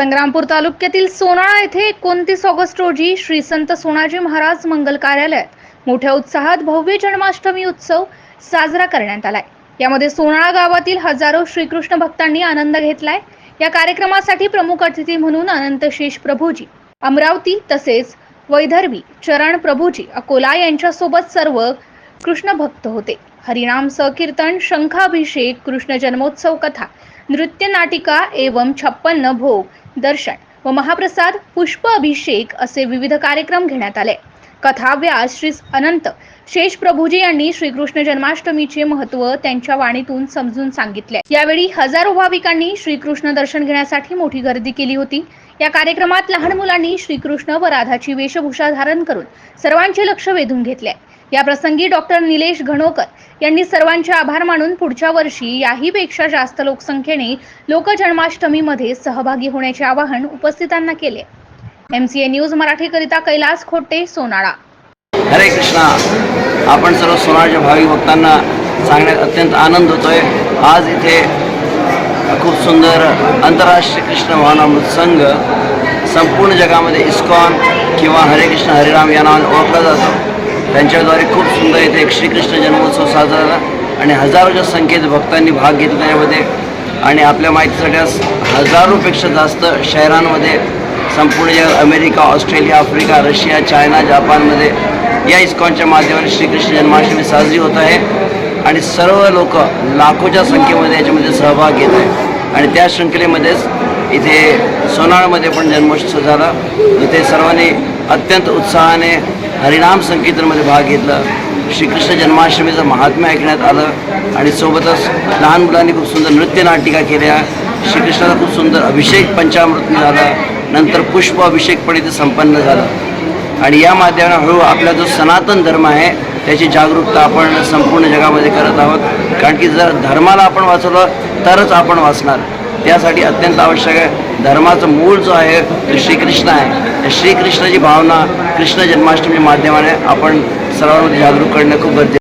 संग्रामपूर तालुक्यातील सोनाळा येथे एकोणतीस ऑगस्ट रोजी श्री संत सोनाजी महाराज मंगल कार्यालयात मोठ्या उत्साहात भव्य जन्माष्टमी उत्सव साजरा करण्यात आलाय. यामध्ये सोनाळा गावातील हजारो श्रीकृष्ण भक्तांनी आनंद घेतलाय. या कार्यक्रमासाठी प्रमुख अतिथी म्हणून अनंत शेष प्रभूजी अमरावती तसेच वैदर्भी चरण प्रभूजी अकोला यांच्यासोबत सर्व कृष्ण भक्त होते. हरिनाम सकीर्तन शंखाभिषेक कृष्ण जन्मोत्सव कथा नृत्य नाटिका एवं छप्पन्न भोग दर्शन व महाप्रसाद पुष्प अभिषेक असे विविध कार्यक्रम घेण्यात आले. कथाव्यास श्री अनंत शेष प्रभूजी यांनी श्रीकृष्ण जन्माष्टमीचे महत्त्व त्यांच्या वाणीतून समजून सांगितले. यावेळी हजारो भाविकांनी श्रीकृष्ण दर्शन घेण्यासाठी मोठी गर्दी केली होती. या कार्यक्रमात लहान मुलांनी श्रीकृष्ण व राधाची वेशभूषा धारण करून सर्वांचे लक्ष वेधून घेतले. या प्रसंगी डॉक्टर निलेश घणोकर यांनी सर्वांचे आभार मानून पुढच्या वर्षी याही पेक्षा जास्त लोकसंख्येने लोक जन्माष्टमीमध्ये सहभागी होण्याचे आवाहन उपस्थितांना केले. एमसीए न्यूज मराठीकरिता कैलास खोटे सोनाळा. हरे कृष्णा. आपण सर्व सोनाळच्या भावी भक्तांना सांगण्यात अत्यंत आनंद होतोय. आज इथे खूप सुंदर आंतरराष्ट्रीय कृष्ण भावनामृत संघ संपूर्ण जगामध्ये इस्कॉन किंवा हरे कृष्ण हरिराम या नावाने ओळखला जातो. त्यांच्याद्वारे खूप सुंदर इथे एक श्रीकृष्ण जन्मोत्सव साजरा झाला आणि हजारोच्या संख्येत भक्तांनी भाग घेतला यामध्ये. आणि आपल्या माहितीसाठी आज हजारोपेक्षा जास्त शहरांमध्ये संपूर्ण जगात America Australia Africa Russia China जपानमध्ये या इस्कॉनच्या माध्यमाने श्रीकृष्ण जन्माष्टमी साजरी होत आहे. आणि सर्व लोक लाखोच्या संख्येमध्ये याच्यामध्ये सहभाग घेत आहे आणि त्या शृंखलेमध्येच इथे सोनाळमध्ये पण जन्मोत्सव झाला. इथे सर्वांनी अत्यंत उत्साहाने हरिनाम संकीर्तनमध्ये भाग घेतला. श्रीकृष्ण जन्माष्टमीचं महात्म्य ऐकण्यात आलं आणि सोबतच लहान मुलांनी खूप सुंदर नृत्यनाटिका केल्या. श्रीकृष्णाचा खूप सुंदर अभिषेक पंचामृतने झाला. नंतर पुष्प अभिषेक पण इथे संपन्न झाला. आणि या माध्यमाने हळू आपला जो सनातन धर्म आहे त्याची जागरूकता आपण संपूर्ण जगामध्ये करत आहोत. कारण की जर धर्माला आपण वाचवलं तरच आपण वाचणार. त्यासाठी अत्यंत आवश्यक आहे. धर्माचं मूळ जो आहे तो श्रीकृष्ण आहे. त्या श्रीकृष्णाची भावना कृष्ण जन्माष्टमी माध्यमाने आपण सर्वांमध्ये जागरूक करणं खूप गरजेचं